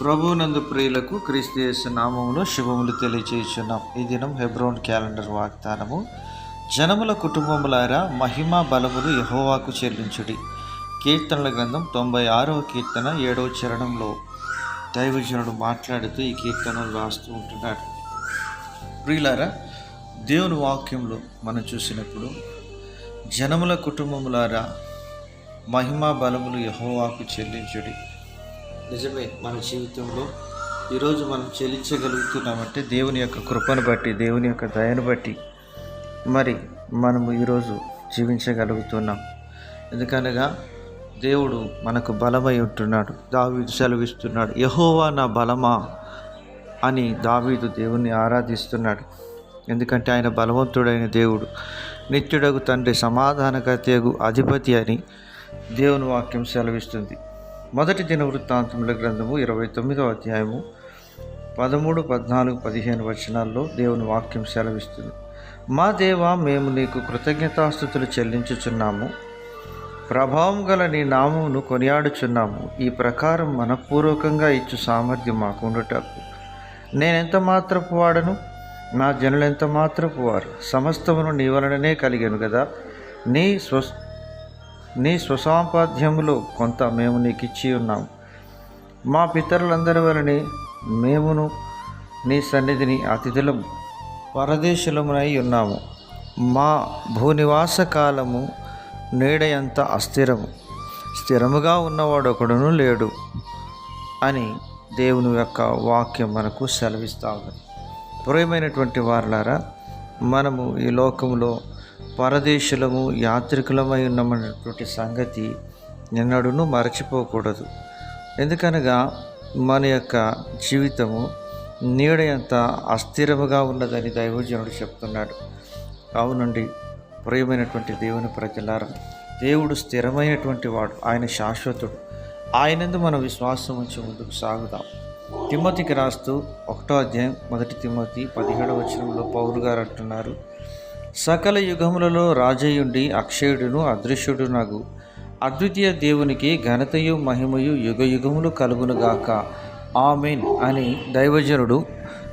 ప్రభునందు ప్రియులకు క్రీస్తు యేసు శుభములు తెలియచేస్తున్నాం ఈ దినం హెబ్రోన్ క్యాలెండర్ వాగ్దానము జనముల కుటుంబములారా మహిమా బలములు యహోవాకు చెల్లించుడి. కీర్తనల గ్రంథం తొంభై ఆరవ కీర్తన ఏడవ చరణంలో దైవజనుడు మాట్లాడుతూ ఈ కీర్తనలు రాస్తూ ఉంటున్నాడు. ప్రియులారా దేవుని వాక్యంలో మనం చూసినప్పుడు జనముల కుటుంబములారా మహిమా బలములు యహోవాకు చెల్లించుడి. నిజమే మన జీవితంలో ఈరోజు మనం చెల్లించగలుగుతున్నామంటే దేవుని యొక్క కృపను బట్టి దేవుని యొక్క దయను బట్టి మరి మనము ఈరోజు జీవించగలుగుతున్నాం. ఎందుకనగా దేవుడు మనకు బలమై ఉంటున్నాడు దావీదు సెలవిస్తున్నాడు యహోవా నా బలమా అని దావీదు దేవుణ్ణి ఆరాధిస్తున్నాడు. ఎందుకంటే ఆయన బలవంతుడైన దేవుడు. నిత్యుడగు తండ్రి సమాధానకర్తయగు అధిపతి అని దేవుని వాక్యం సెలవిస్తుంది. మొదటి దిన వృత్తాంతముల గ్రంథము ఇరవై తొమ్మిదవ అధ్యాయము పదమూడు పద్నాలుగు పదిహేను వచనాల్లో దేవుని వాక్యం సెలవిస్తుంది. మా దేవ మేము నీకు కృతజ్ఞతాస్థుతులు చెల్లించుచున్నాము. ప్రభావం గల నీ నామమును కొనియాడుచున్నాము. ఈ ప్రకారం మనపూర్వకంగా ఇచ్చు సామర్థ్యం మాకు ఉండుటకు నేనెంత మాత్రపు వాడను? నా జనులెంత మాత్రపు వారు? సమస్తమును నీ వలననే కలిగాను కదా నీ స్వస్ నీ స్వసాంపాద్యములో కొంత మేము నీకు ఇచ్చి ఉన్నాము మా పితరులందరి వలనే మేమును నీ సన్నిధిని అతిథులం పరదేశులమునై ఉన్నాము. మా భూనివాస కాలము నీడయంత అస్థిరము. స్థిరముగా ఉన్నవాడు ఒకడును లేడు అని దేవుని యొక్క వాక్యం మనకు సెలవిస్తా ఉంది ప్రియమైనటువంటి వారులారా మనము ఈ లోకంలో పరదేశులము యాత్రికులమై ఉన్నామన్నటువంటి సంగతి నిన్నడును మరచిపోకూడదు. ఎందుకనగా మన యొక్క జీవితము నీడ ఎంత అస్థిరముగా ఉన్నదని దైవజనుడు చెప్తున్నాడు. అవునండి ప్రియమైనటువంటి దేవుని ప్రజలారా దేవుడు స్థిరమైనటువంటి వాడు ఆయన శాశ్వతుడు. ఆయనందు మన విశ్వాసం ఉంచి ముందుకు సాగుదాం. తిమ్మతికి రాస్తూ ఒకటో అధ్యాయం మొదటి తిమ్మతి పదిహేడవ వచనంలో పౌరు గారు అంటున్నారు సకల యుగములలో రాజయుండి అక్షయుడును అదృశ్యుడునగు. అద్వితీయ దేవునికి ఘనతయు మహిమయు యుగ యుగములు కలుగునుగాక ఆమెన్ అని దైవజనుడు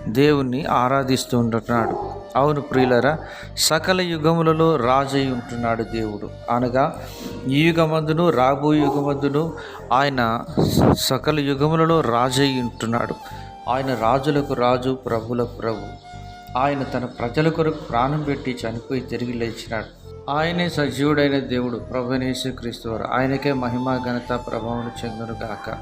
దేవుణ్ణి ఆరాధిస్తూ ఉంటున్నాడు అవును ప్రియులరా సకల యుగములలో రాజై ఉంటున్నాడు దేవుడు. అనగా ఈ యుగమందును రాబో యుగమందును ఆయన సకల యుగములలో రాజై ఉంటున్నాడు ఆయన రాజులకు రాజు ప్రభులకు ప్రభు. ఆయన తన ప్రజల కొరకు ప్రాణం పెట్టి చనిపోయి తిరిగి లేచినాడు. ఆయనే సజీవుడైన దేవుడు. ప్రభునేసు క్రీస్తువారు ఆయనకే మహిమా ఘనత ప్రభావం చెందును గాక